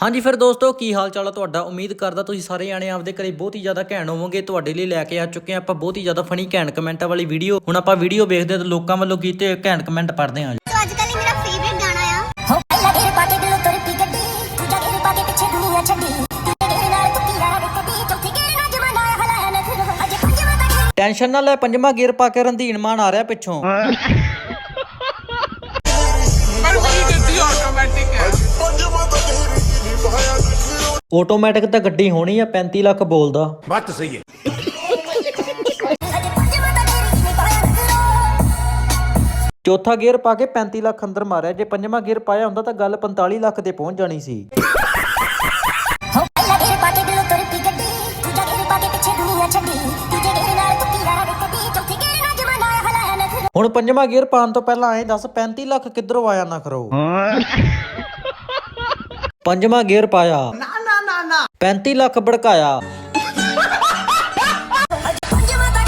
ਹਾਂਜੀ ਫਿਰ ਦੋਸਤੋ ਕੀ ਹਾਲ ਚਾਲ ਆ ਤੁਹਾਡਾ ਉਮੀਦ ਕਰਦਾ ਤੁਸੀਂ ਸਾਰੇ ਜਾਣੇ ਆਪਦੇ ਘਰੇ ਬਹੁਤ ਹੀ ਜ਼ਿਆਦਾ ਘੈਂਟ ਹੋਵੋਗੇ ਤੁਹਾਡੇ ਲਈ ਲੈ ਕੇ ਆ ਚੁੱਕੇ ਆ ਆਪਾਂ ਬਹੁਤ ਹੀ ਜ਼ਿਆਦਾ ਫਨੀ ਘੈਂਟ ਕਮੈਂਟਾਂ ਵਾਲੀ ਵੀਡੀਓ ਹੁਣ ਆਪਾਂ ਵੀਡੀਓ ਵੇਖਦੇ ਤੇ ਲੋਕਾਂ ਵੱਲੋਂ ਕੀਤੇ ਘੈਂਟ ਕਮੈਂਟ ਪੜ੍ਹਦੇ ਹਾਂ तो आजकल ये मेरा फेवरेट गाना है ਹੋ ਪਹਿਲਾ ਢੇਰ ਪਾ ਕੇ ਦਿਲੋਂ ਤੁਰ ਪੀ ਗੱਡੀ ਦੂਜਾ ਢੇਰ ਪਾ ਕੇ ਪਿੱਛੇ ਦੁਨੀਆ ਛੱਡੀ ਤੀਜੇ ਢੇਰ ਨਾਲ ਤੁੱਕੀ ਯਾਰ ਕੱਢੀ ਚੌਥੇ ਢੇਰ ਨਾਲ ਜਮਾਨਾ ਹਲਾਇਆ ਨਾ ਫਿਰ ਅੱਜ ਪੰਜਵਾਂ ਦਾ ਢੇਰ ਟੈਨਸ਼ਨ ਨਾ ਲੈ ਪੰਜਵਾਂ ਗੇਅਰ ਪਾ ਕੇ ਰੰਧੀਨ ਮਾਨ ਆ ਰਿਹਾ ਪਿੱਛੋਂ ਆਟੋਮੈਟਿਕ ਤਾਂ ਗੱਡੀ ਹੋਣੀ ਆ 35 ਲੱਖ ਬੋਲਦਾ। ਬਾਤ ਸਹੀ ਹੈ। ਚੌਥਾ ਗੇਅਰ ਪਾ ਕੇ 35 ਲੱਖ ਅੰਦਰ ਮਾਰਿਆ। ਜੇ ਪੰਜਵਾਂ ਗੇਅਰ ਪਾਇਆ ਹੁੰਦਾ ਤਾਂ ਗੱਲ 45 ਲੱਖ ਤੇ ਪਹੁੰਚ ਜਾਣੀ ਸੀ। ਹੁਣ ਪੰਜਵਾਂ ਗੇਅਰ ਪਾਉਣ ਤੋਂ ਪਹਿਲਾਂ ਐਂ ਦੱਸ 35 ਲੱਖ ਕਿੱਧਰੋਂ ਆਇਆ ਨਾ ਕਰੋ? ਪੰਜਵਾਂ ਗੇਅਰ ਪਾਇਆ। 35 ਲੱਖ ਭੜਕਾਇਆ। ਪੰਜਵਾਂ ਦਾ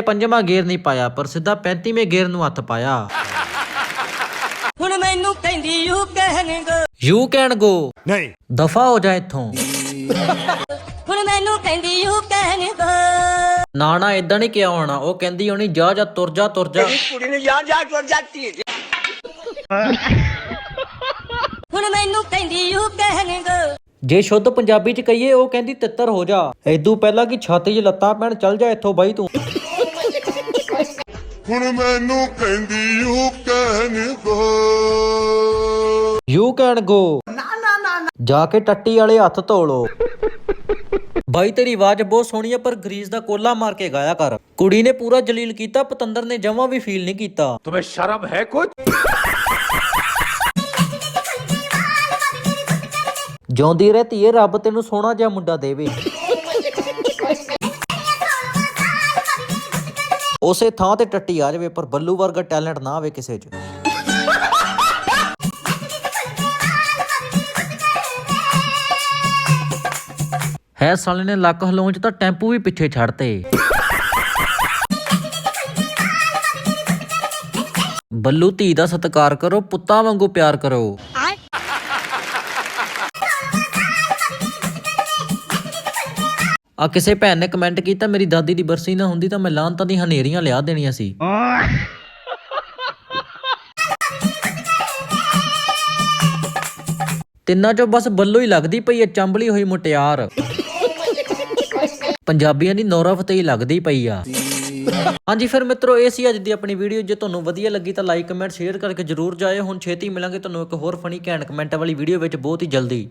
ਪੰਜਵਾਂ ਢੇਰ ਨਹੀਂ ਪਾਇਆ ਪਰ ਸਿੱਧਾ 35ਵੇਂ ਗੇਅਰ ਨੂੰ ਹੱਥ ਪਾਇਆ। ਹੁਣ ਮੈਨੂੰ ਕਹਿੰਦੀ ਯੂ ਕਹਿਣਗੇ ਯੂ ਕੈਨ ਗੋ। ਨਹੀਂ। ਦਫਾ ਹੋ ਜਾ ਇੱਥੋਂ। ਹੁਣ ਮੈਨੂੰ ਕਹਿੰਦੀ ਯੂ ਕਹਿਣਗੇ ਨਾ ਨਾ ਇਦਾਂ ਨਹੀਂ ਕਿਹਾ ਹੋਣਾ ਉਹ ਕਹਿੰਦੀ ਹੋਣੀ ਜਾ ਜਾ ਤੁਰ ਜਾ ਤੁਰ ਜਾ। ਹੁਣ ਮੈਨੂੰ ਕਹਿੰਦੀ ਉਹ ਕਹਿਣ ਜੇ ਸ਼ੁੱਧ ਪੰਜਾਬੀ ਚ ਕਹੀਏ ਉਹ ਕਹਿੰਦੀ ਤਿੱਤਰ ਹੋ ਜਾ। ਐਦੂ ਪਹਿਲਾਂ ਕਿ ਛਾਤੀ 'ਚ ਲੱਤਾਂ ਪੈਣ ਚੱਲ ਜਾ ਇੱਥੋਂ ਬਾਈ ਤੂੰ। ਹੁਣ ਮੈਨੂੰ ਕਹਿੰਦੀ ਉਹ ਕਹਿਣ ਯੂ ਕੈਨ ਗੋ। ਜਾ ਕੇ ਟੱਟੀ ਵਾਲੇ ਹੱਥ ਧੋ ਲੋ ਬਾਈ ਤੇਰੀ ਆਵਾਜ਼ ਬਹੁਤ ਸੋਹਣੀ ਹੈ ਪਰ ਗਰੀਸ ਦਾ ਕੋਲਾ ਮਾਰ ਕੇ ਗਾਇਆ ਕਰ। ਕੁੜੀ ਨੇ ਪੂਰਾ ਜਲੀਲ ਕੀਤਾ ਪਤੰਦਰ ਨੇ ਜਮਾਂ ਵੀ ਫੀਲ ਨਹੀਂ ਕੀਤਾ। ਤੁਮੇ ਸ਼ਰਮ ਹੈ ਕੁਝ ਜਿਉਂਦੀ ਰਹਿ ਧੀਏ ਰੱਬ ਤੈਨੂੰ ਸੋਹਣਾ ਜਿਹਾ ਮੁੰਡਾ ਦੇਵੇ। ਉਸੇ ਥਾਂ ਤੇ ਟੱਟੀ ਆ ਜਾਵੇ, ਪਰ ਬੱਲੂ ਵਰਗਾ ਟੈਲੈਂਟ ਨਾ ਆਵੇ ਕਿਸੇ 'ਚ। ਹੈ ਸਾਲੇ ਨੇ ਲੱਕ ਹਲਾਉਣ 'ਚ ਤਾਂ ਟੈਂਪੂ ਵੀ ਪਿੱਛੇ ਛੱਡਤੇ। ਬੱਲੂ ਧੀ ਦਾ ਸਤਿਕਾਰ ਕਰੋ, ਪੁੱਤਾਂ ਵਾਂਗੂ ਪਿਆਰ ਕਰੋ। ਆ ਕਿਸੇ ਭੈਣ ਨੇ ਕਮੈਂਟ ਕੀਤਾ, ਮੇਰੀ ਦਾਦੀ ਦੀ ਬਰਸੀ ਨਾ ਹੁੰਦੀ ਤਾਂ ਮੈਂ ਲਾਂਤਾਂ ਦੀ ਹਨੇਰੀਆਂ ਲਿਆ ਦੇਣੀਆਂ ਸੀ। ਤਿੰਨਾਂ ਚੋਂ ਬਸ ਬੱਲੋ ਹੀ ਲੱਗਦੀ ਪਈ ਐ ਚੰਬਲੀ ਹੋਈ ਮੁਟਿਆਰ। ਪੰਜਾਬੀਆਂ ਦੀ ਨੌਰਾ ਫਤਿਹ ਲੱਗਦੀ ਪਈ ਆ। ਹਾਂਜੀ, ਫਿਰ ਮਿੱਤਰੋ, ਇਹ ਸੀ ਅੱਜ ਦੀ ਆਪਣੀ ਵੀਡੀਓ ਜੇ ਤੁਹਾਨੂੰ ਵਧੀਆ ਲੱਗੀ ਤਾਂ ਲਾਈਕ ਕਮੈਂਟ ਸ਼ੇਅਰ ਕਰਕੇ ਜਰੂਰ ਜਾਇਓ। ਹੁਣ ਛੇਤੀ ਮਿਲਾਂਗੇ ਤੁਹਾਨੂੰ ਇੱਕ ਹੋਰ ਫਨੀ ਘੈਂਟ ਕਮੈਂਟ ਵਾਲੀ ਵੀਡੀਓ ਵਿੱਚ ਬਹੁਤ ਹੀ ਜਲਦੀ।